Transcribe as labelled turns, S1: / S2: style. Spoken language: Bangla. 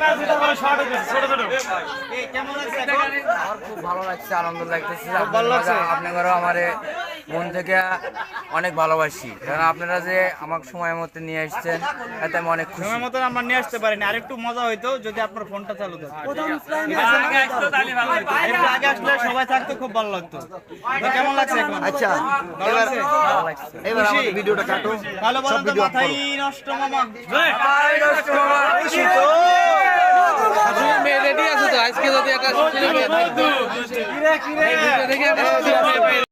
S1: আমার খুব ভালো লাগছে আনন্দ লাগতেছে
S2: ভালো
S1: আমারে মন থেকে অনেক ভালোবাসি কারণ আপনারা যে আমাকে সময় মতো নিয়ে আসছেন এতে আমি অনেক খুশি
S2: সময় মতন আমরা নিয়ে আসতে পারিনি আর একটু মজা হইতো যদি আপনার ফোনটা চালু থাকতো আগে আসলে সবাই থাকতো খুব ভালো লাগতো কেমন লাগছে। এখন
S3: আচ্ছা এবার এবার আমাদের ভিডিওটা কাটো
S2: মাথাই নষ্ট মামা।
S4: তো? আজকে যদি একটা
S2: কিরে কিরে